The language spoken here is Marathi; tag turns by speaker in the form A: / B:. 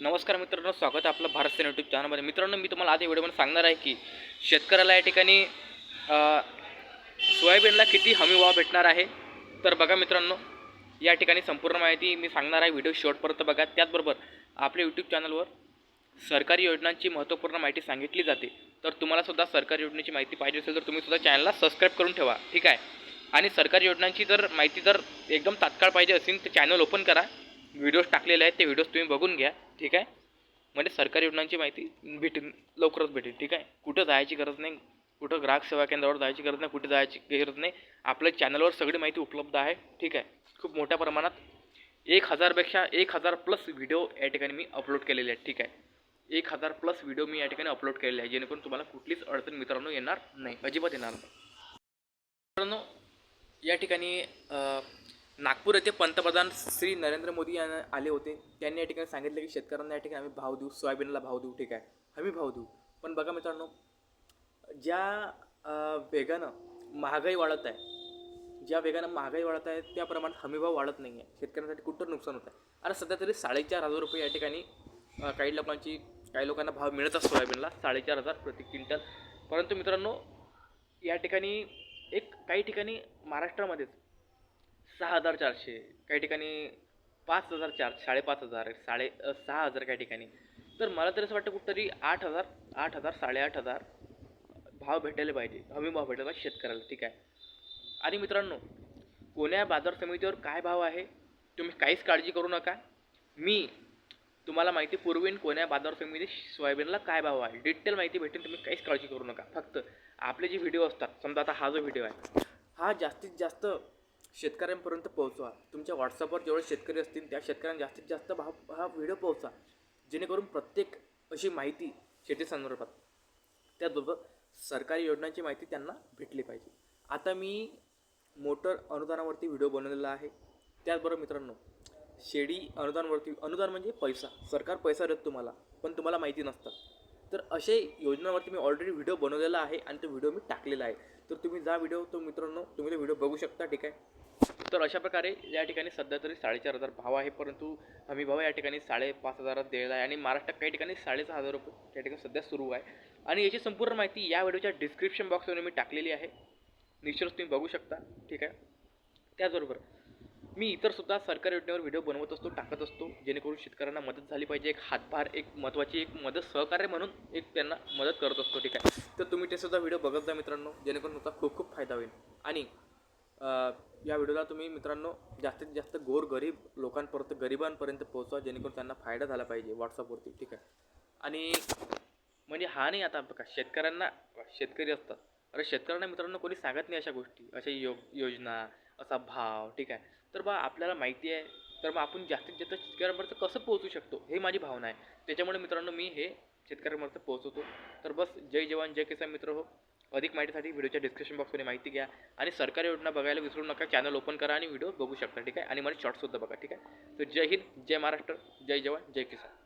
A: नमस्कार मित्रांनो स्वागत आहे आपलं भारत सेन यूट्यूब चॅनलमध्ये मित्रांनो मी तुम्हाला आज व्हिडिओमध्ये सांगणार आहे की शेतकऱ्याला या ठिकाणी सोयाबीनला किती हमी भाव भेटणार आहे. तर बघा मित्रांनो या ठिकाणी संपूर्ण माहिती मी सांगणार आहे. व्हिडिओ शेवटपर्यंत बघा. त्याचबरोबर आपल्या यूट्यूब चॅनलवर सरकारी योजनांची महत्त्वपूर्ण माहिती सांगितली जाते. तर तुम्हालासुद्धा सरकारी योजनेची माहिती पाहिजे असेल तर तुम्ही सुद्धा चॅनलला सबस्क्राईब करून ठेवा. ठीक आहे? आणि सरकारी योजनांची जर माहिती जर एकदम तात्काळ पाहिजे असेल तर चॅनल ओपन करा. व्हिडिओज टाकलेले आहेत ते व्हिडिओज तुम्ही बघून घ्या ठीक आहे? म्हणजे सरकारी योजनांची माहिती भेटेल लवकरच भेटेल ठीक आहे? कुठं जायची गरज नाही कुठं ग्राहक सेवा केंद्रावर जायची गरज नाही कुठे जायची गरज नाही आपल्या चॅनलवर सगळी माहिती उपलब्ध आहे ठीक आहे? खूप मोठ्या प्रमाणात एक हजारपेक्षा एक हजार प्लस व्हिडिओ या ठिकाणी मी अपलोड केलेले आहेत ठीक आहे? एक हजार प्लस व्हिडिओ मी या ठिकाणी अपलोड केलेले आहे जेणेकरून तुम्हाला कुठलीच अडचण मित्रांनो येणार नाही अजिबात येणार नाही. मित्रांनो या ठिकाणी नागपूर येथे पंतप्रधान श्री नरेंद्र मोदी यांना आले होते. त्यांनी या ठिकाणी सांगितलं की शेतकऱ्यांना या ठिकाणी आम्ही भाव देऊ सोयाबीनला भाव देऊ ठीक आहे. हमी भाव देऊ. पण बघा मित्रांनो ज्या वेगानं महागाई वाढत आहे ज्या वेगानं महागाई वाढत आहे त्या प्रमाणात हमीभाव वाढत नाही आहे शेतकऱ्यांसाठी कुठं नुकसान होत आहे? आणि सध्या तरी साडेचार हजार रुपये या ठिकाणी काही लोकांची काही लोकांना भाव मिळतात सोयाबीनला साडेचार हजार प्रति क्विंटल. परंतु मित्रांनो या ठिकाणी एक काही ठिकाणी महाराष्ट्रामध्येच सहा हजार चारशे. काही ठिकाणी पाच हजार चार साडेपाच हजार साडे सहा हजार काही ठिकाणी. तर मला तरी असं वाटतं कुठंतरी आठ हजार आठ हजार साडेआठ हजार भाव भेटायला पाहिजे. हमी भाव भेटायला पाहिजे शेतकऱ्याला. ठीक आहे? आणि मित्रांनो कोण्या बाजार समितीवर काय भाव आहे तुम्ही काहीच काळजी करू नका. मी तुम्हाला माहिती पुरवीन कोण्या बाजार समितीत सोयाबीनला काय भाव आहे. डिटेल माहिती भेटेल तुम्ही काहीच काळजी करू नका. फक्त आपले जे व्हिडिओ असतात समजा आता हा जो व्हिडिओ आहे हा जास्तीत जास्त शेतकऱ्यांपर्यंत पोहोचवा. तुमच्या व्हॉट्सअपवर जेवढे शेतकरी असतील त्या शेतकऱ्यांना जास्तीत जास्त भाव हा व्हिडिओ पोहोचा. जेणेकरून प्रत्येक अशी माहिती शेतीसंदर्भात त्याचबरोबर सरकारी योजनांची माहिती त्यांना भेटली पाहिजे. आता मी मोटर अनुदानावरती व्हिडिओ बनवलेला आहे. त्याचबरोबर मित्रांनो शेडी अनुदानवरती अनुदान म्हणजे पैसा. सरकार पैसा देत तुम्हाला पण तुम्हाला माहिती नसतं. तर असे योजनांवरती मी ऑलरेडी व्हिडिओ बनवलेला आहे आणि तो व्हिडिओ मी टाकलेला आहे. तर तुम्ही जा व्हिडिओ तो मित्रांनो तुम्ही तो व्हिडिओ बघू शकता ठीक आहे? तर अशा प्रकारे या ठिकाणी सध्या तरी साडेचार हजार भाव आहे परंतु हमी भाव या ठिकाणी साडेपाच हजारात दिलेला आहे. आणि महाराष्ट्रात काही ठिकाणी साडेसहा हजार रुपये या ठिकाणी सध्या सुरू आहे. आणि याची संपूर्ण माहिती या व्हिडिओच्या डिस्क्रिप्शन बॉक्समध्ये मी टाकलेली आहे. निश्चितच तुम्ही बघू शकता. ठीक आहे? त्याचबरोबर मी इतरसुद्धा सरकारी योजनेवर व्हिडिओ बनवत असतो टाकत असतो जेणेकरून शेतकऱ्यांना मदत झाली पाहिजे. एक हातभार एक महत्त्वाची एक मदत सहकार्य म्हणून एक त्यांना मदत करत असतो. ठीक आहे? तर तुम्ही ते सुद्धा व्हिडिओ बघत जा मित्रांनो जेणेकरून तुमचा खूप खूप फायदा होईल. आणि या व्हिडिओला तुम्ही मित्रांनो जास्तीत जास्त गोर गरीब लोकांपर्यंत गरिबांपर्यंत पोहोचवा जेणेकरून त्यांना फायदा झाला पाहिजे व्हॉट्सअपवरती ठीक आहे? आणि म्हणजे हा नाही आता बघा शेतकऱ्यांना शेतकरी असतात. अरे शेतकऱ्यांना मित्रांनो कोणी सांगत नाही अशा गोष्टी अशा यो योजना असा भाव ठीक आहे? तर बा आपल्याला माहिती आहे तर मग आपण जास्तीत जास्त शेतकऱ्यांपर्यंत कसं पोहोचू शकतो हे माझी भावना आहे. त्याच्यामुळे मित्रांनो मी हे शेतकऱ्यांपर्यंत पोहोचवतो. तर बस जय जवान जय किसान मित्र हो. अधिक माहितीसाठी व्हिडिओच्या डिस्क्रिप्शन बॉक्समध्ये माहिती घ्या. आणि सरकारी योजना बघायला विसरू नका चॅनल ओपन करा आणि व्हिडिओ बघू शकता ठीक आहे? आणि मला शॉर्टसुद्धा बघा ठीक आहे? तर जय हिंद जय महाराष्ट्र जय जवान जय किसान.